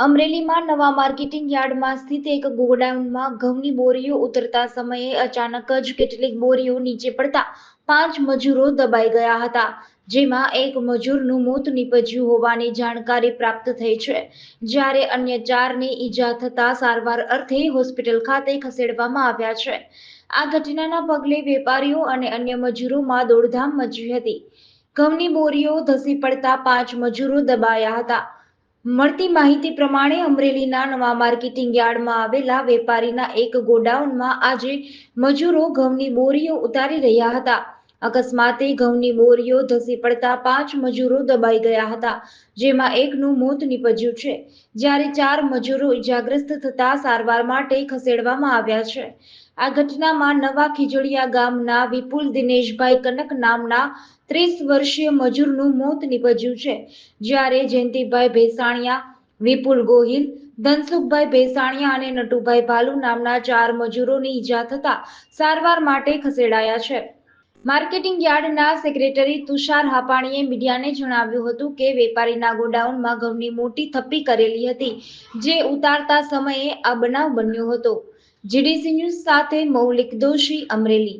અમરેલીમાં નવા માર્કેટિંગ યાર્ડમાં સ્થિત એક ગોડાઉનમાં ઘઉંની બોરીઓ ઉતરતા સમયે અચાનક જ કેટલીક બોરીઓ નીચે પડતા પાંચ મજૂરો દબાઈ ગયા હતા, જેમાં એક મજૂરનું મોત નીપજ્યું હોવાની જાણકારી પ્રાપ્ત થઈ છે. જ્યારે અન્ય ચારને ઈજા થતા સારવાર અર્થે હોસ્પિટલ ખાતે ખસેડવામાં આવ્યા છે. આ ઘટનાના પગલે વેપારીઓ અને અન્ય મજૂરોમાં દોડધામ મચી હતી. ઘઉંની બોરીઓ ધસી પડતા પાંચ મજૂરો દબાયા હતા. મળતી માહિતી પ્રમાણે અમરેલીના નવા માર્કેટિંગ યાર્ડમાં આવેલા વેપારીના એક ગોડાઉનમાં આજે મજૂરો ઘઉંની બોરીઓ ઉતારી રહ્યા હતા. અકસ્માતે ઘઉંની બોરીઓ ધસી પડતા પાંચ મજૂરો દબાઈ ગયા હતા, જેમાં એકનું મોત નીપજ્યું છે. જ્યારે ચાર મજૂરો ઇજાગ્રસ્ત થતા સારવાર માટે ખસેડવામાં આવ્યા છે. આ ઘટનામાં નવા ખીજડીયા ગામના વિપુલ દિનેશભાઈ કનક નામના ત્રીસ વર્ષીય મજૂરનું મોત નીપજ્યું છે. જ્યારે જયંતિભાઈ ભેસાણિયા, વિપુલ ગોહિલ, ધનસુખભાઈ ભેસાણિયા અને નટુભાઈ ભાલુ નામના ચાર મજૂરોની ઈજા થતા સારવાર માટે ખસેડાયા છે. માર્કેટિંગ યાર્ડના સેક્રેટરી તુષાર હાપાણીએ મીડિયાને જણાવ્યું હતું કે વેપારીના ગોડાઉનમાં ઘઉંની મોટી થપ્પી કરેલી હતી, જે ઉતારતા સમયે આ બનાવ બન્યો હતો. જીડીસી ન્યૂઝ સાથે મૌલિક દોશી અમરેલી.